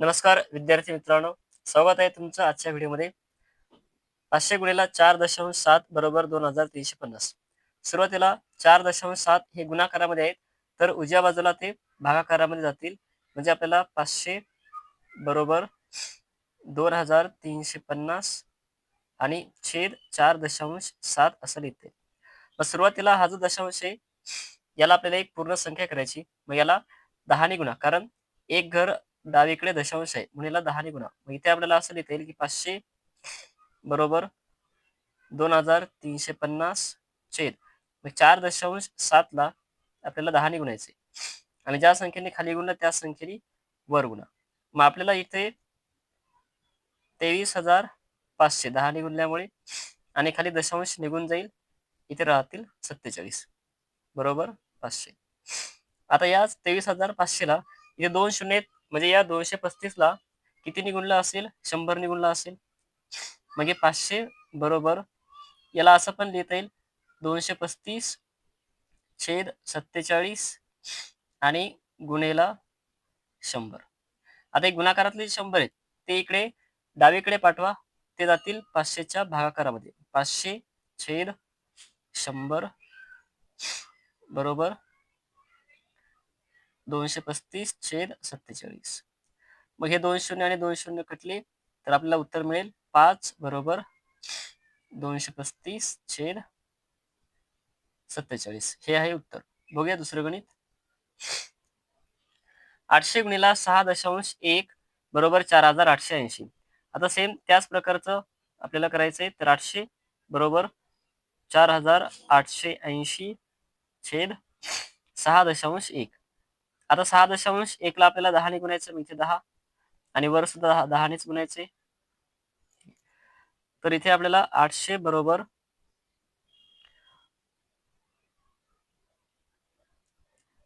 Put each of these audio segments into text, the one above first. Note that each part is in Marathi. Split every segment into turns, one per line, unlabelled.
नमस्कार विद्यार्थी मित्रांनो. स्वागत आहे तुमचं आजच्या व्हिडिओमध्ये. पाचशे गुणेला चार दशांश सात बरोबर दोन हजार तीनशे पन्नास. सुरुवातीला चार दशांश सात हे गुणाकारामध्ये आहेत तर उजव्या बाजूला ते भागाकारामध्ये जातील. म्हणजे आपल्याला पाचशे बरोबर दोन हजार तीनशे पन्नास आणि छेद चार दशांश सात असं लिहिते. मग सुरुवातीला हा जो दशांश आहे याला आपल्याला एक पूर्ण संख्या करायची. मग याला दहाने गुणा. कारण एक घर डावीकडे दशांश आहे. म्हणून दहाने गुणा मग इथे आपल्याला असं लिहिता येईल की पाचशे बरोबर दोन हजार तीनशे पन्नास छेद. मग चार दशांश सातला आपल्याला दहाने गुणायचे आणि ज्या संख्येने खाली गुणलं त्या संख्येने वर गुणा. मग आपल्याला इथे तेवीस हजार पाचशे दहाने गुणल्यामुळे आणि खाली दशांश निघून जाईल. इथे राहतील सत्तेचाळीस. बरोबर पाचशे. आता याच तेवीस हजार पाचशेला इथे दोन शून्य म्हणजे या दोनशे पस्तीसला किती निगुणला असेल? शंभर निगुणला असेल? म्हणजे पाचशे बरोबर. याला असं पण लिहिता येईल. दोनशे पस्तीस छेद सत्तेचाळीस आणि गुणेला शंभर. आता एक गुणाकारातले शंभर आहेत ते इकडे डावीकडे पाठवा. ते जातील पाचशेच्या भागाकारामध्ये. पाचशे छेद शंभर बरोबर. दोनशे पस्तीस छेद सत्तेचाळीस. मग हे दोन शून्य आणि दोन शून्य कटले तर आपल्याला उत्तर मिळेल पाच बरोबर दोनशे पस्तीस छेद सत्तेचाळीस. हे आहे उत्तर. बघूया दुसरं गणित. आठशे गुणिला सहा दशांश एक बरोबर चार हजार आठशे ऐंशी. आता सेम त्याच प्रकारचं आपल्याला करायचंय तर आठशे बरोबर चार हजार आठशे ऐंशी छेद सहा दशांश एक. आता सहा दशांश एकला आपल्याला दहाने गुणायचं मग इथे दहा. आणि वर सुद्धा दहा दहानेच गुणायचे तर इथे आपल्याला आठशे बरोबर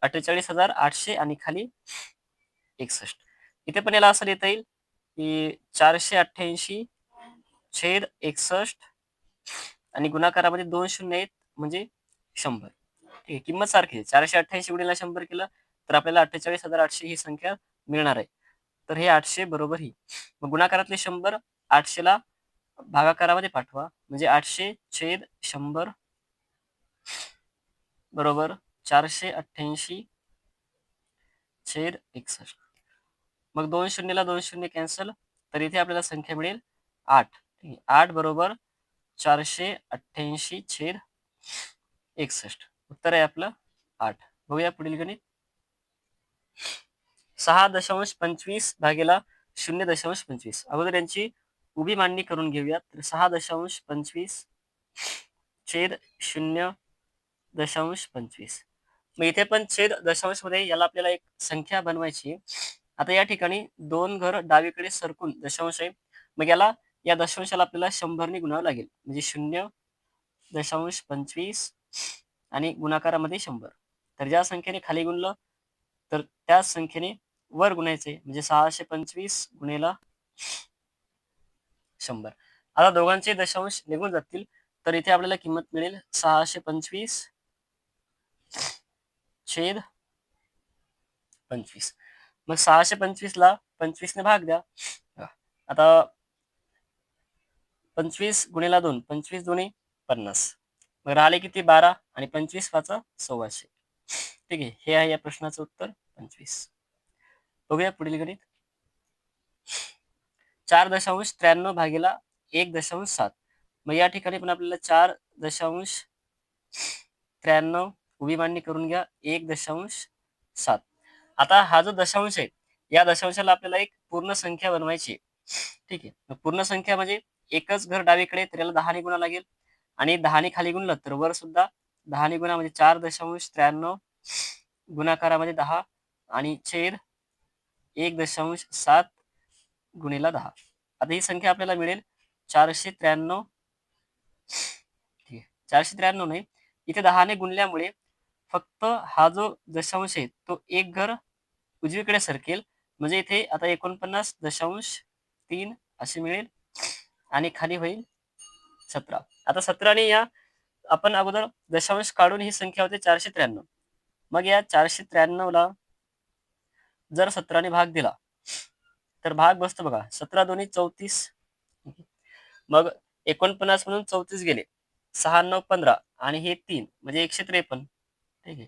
अठ्ठेचाळीस हजार आठशे आणि खाली एकसष्ट. इथे पण याला असं येता येईल की चारशे अठ्ठ्याऐंशी छेद एकसष्ट आणि गुणाकारामध्ये दोन शून्य आहेत म्हणजे शंभर. ठीक आहे किंमत सारखी आहे. चारशे अठ्ठ्याऐंशी गुणीला शंभर केलं तर आपल्याला अठ्ठेचाळीस हजार आठशे ही संख्या मिळणार आहे. तर हे आठशे बरोबर ही. मग गुणाकारातले शंभर आठशेला भागाकारामध्ये पाठवा. म्हणजे आठशे छेद शंभर बरोबर चारशे अठ्ठ्याऐंशी छेद एकसष्ट. मग दोन शून्यला दोन शून्य कॅन्सल तर इथे आपल्याला संख्या मिळेल आठ. आठ बरोबर चारशे अठ्ठ्याऐंशी छेद एकसष्ट. उत्तर आहे आपलं आठ. बघूया पुढील गणित. सहा दशांश पंचवीस भागेला शून्य दशांश पंचवीस. अगोदर यांची उभी मांडणी करून घेऊयात. तर सहा दशांश पंचवीस छेद शून्य दशांश पंचवीस. मग इथे पण छेद दशांशमध्ये याला आपल्याला एक संख्या बनवायची. आता या ठिकाणी दोन घर डावीकडे सरकून दशांश आहे. मग याला या दशांशाला आपल्याला शंभरने गुणावं लागेल. म्हणजे शून्य दशांश पंचवीस आणि गुणाकारामध्ये शंभर. तर ज्या संख्येने खाली गुणलं तर त्या संख्येने वर गुणायचे म्हणजे सहाशे पंचवीस गुणेला शंभर. आता दोघांचे दशांश निघून जातील तर इथे आपल्याला किंमत मिळेल सहाशे पंचवीस छेद पंचवीस. मग सहाशे पंचवीस ला पंचवीस ने भाग द्या. आता पंचवीस गुणेला दोन पंचवीस दोन्ही पन्नास. मग राहिले किती? बारा आणि पंचवीस वाचा सव्वाशे. ठीक आहे हे आहे या प्रश्नाचं उत्तर पंचवीस. बघूया पुढील गणित. चार दशांश त्र्याण्णव भागेला एक दशांश सात. मग या ठिकाणी पण आपल्याला चार दशांश त्र्याण्णव उभी मांडणी करून घ्या एक दशांश सात. आता हा जो दशांश आहे या दशांशाला आपल्याला एक पूर्ण संख्या बनवायची ठीक आहे पूर्ण संख्या म्हणजे एकच घर डावीकडे तर याला दहाने गुणा लागेल. आणि दहाने खाली गुणलं तर वर सुद्धा दहाने गुणा म्हणजे चार दशांश त्र्याण्णव गुणाकारामध्ये दहा आणि छेद एक दशांश सात गुणिला दहा. आता ही संख्या आपल्याला मिळेल चारशे त्र्याण्णव. ठीक चारशे त्र्याण्णव नाही. इथे दहाने गुणल्यामुळे फक्त हा जो दशांश आहे तो एक घर उजवीकडे सरकेल. म्हणजे इथे आता एकोणपन्नास दशांश तीन असे मिळेल आणि खाली होईल सतरा. आता सतराने या आपण अगोदर दशांश काढून ही संख्या होते चारशे त्र्याण्णव. मग या चारशे त्र्याण्णव ला जर सतराने भाग दिला तर भाग बसतो बघा सतरा दोन्ही चौतीस. मग एकोणपन्नास म्हणून चौतीस गेले सहा नऊ पंधरा आणि हे तीन म्हणजे एकशे त्रेपन्न. ठीक आहे.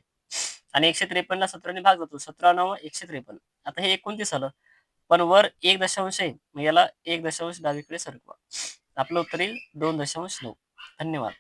आणि एकशे त्रेपन्नला सतराने भाग जातो सतरा नऊ एकशे त्रेपन्न. आता हे एकोणतीस आलं पण वर एक दशांश आहे मग याला एक दशांश डावीकडे सरकवा. आपलं उत्तर येईल दोन दशांश नऊ. धन्यवाद.